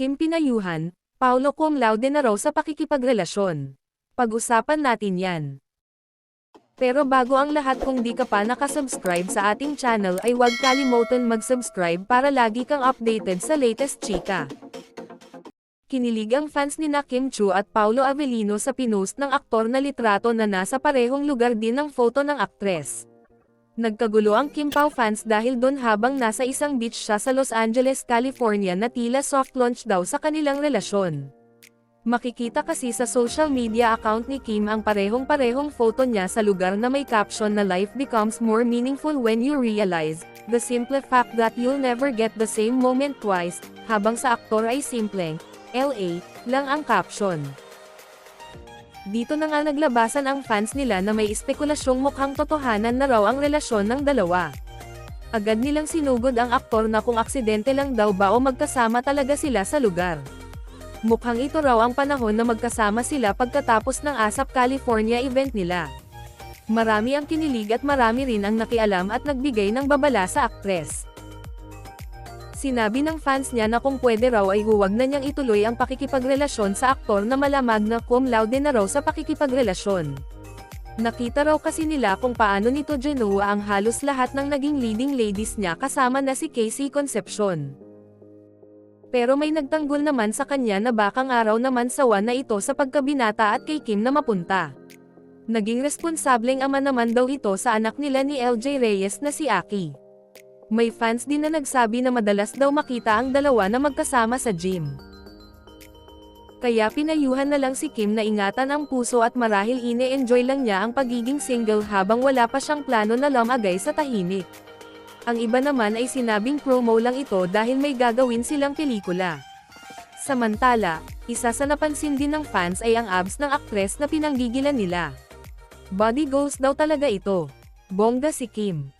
Kim Pinayuhan, Paulo cum laude na raw sa pakikipagrelasyon. Pag-usapan natin yan. Pero bago ang lahat kung di ka pa nakasubscribe sa ating channel ay huwag kalimutan mag-subscribe para lagi kang updated sa latest chika. Kinilig ang fans ni na Kim Chu at Paulo Avellino sa pinost ng aktor na litrato na nasa parehong lugar din ng photo ng aktres. Nagkagulo ang Kim Pao fans dahil doon habang nasa isang beach siya sa Los Angeles, California na tila soft launch daw sa kanilang relasyon. Makikita kasi sa social media account ni Kim ang parehong-parehong photo niya sa lugar na may caption na life becomes more meaningful when you realize, the simple fact that you'll never get the same moment twice, habang sa aktor ay simpleng, LA, lang ang caption. Dito na nga naglabasan ang fans nila na may espekulasyong mukhang totohanan na raw ang relasyon ng dalawa. Agad nilang sinugod ang aktor na kung aksidente lang daw ba o magkasama talaga sila sa lugar. Mukhang ito raw ang panahon na magkasama sila pagkatapos ng ASAP California event nila. Marami ang kinilig at marami rin ang nakialam at nagbigay ng babala sa aktres. Sinabi ng fans niya na kung pwede raw ay huwag na niyang ituloy ang pakikipagrelasyon sa aktor na malamag na cum laude na raw sa pakikipagrelasyon. Nakita raw kasi nila kung paano nito Genoa ang halos lahat ng naging leading ladies niya kasama na si Casey Concepcion. Pero may nagtanggol naman sa kanya na bakang araw naman sawa na ito sa pagkabinata at kay Kim na mapunta. Naging responsableng ama naman daw ito sa anak nila ni LJ Reyes na si Aki. May fans din na nagsabi na madalas daw makita ang dalawa na magkasama sa gym. Kaya pinayuhan na lang si Kim na ingatan ang puso at marahil ine-enjoy lang niya ang pagiging single habang wala pa siyang plano na lumagay sa tahimik. Ang iba naman ay sinabing promo lang ito dahil may gagawin silang pelikula. Samantala, isa sa napansin din ng fans ay ang abs ng aktres na pinanggigilan nila. Body goals daw talaga ito. Bongga si Kim.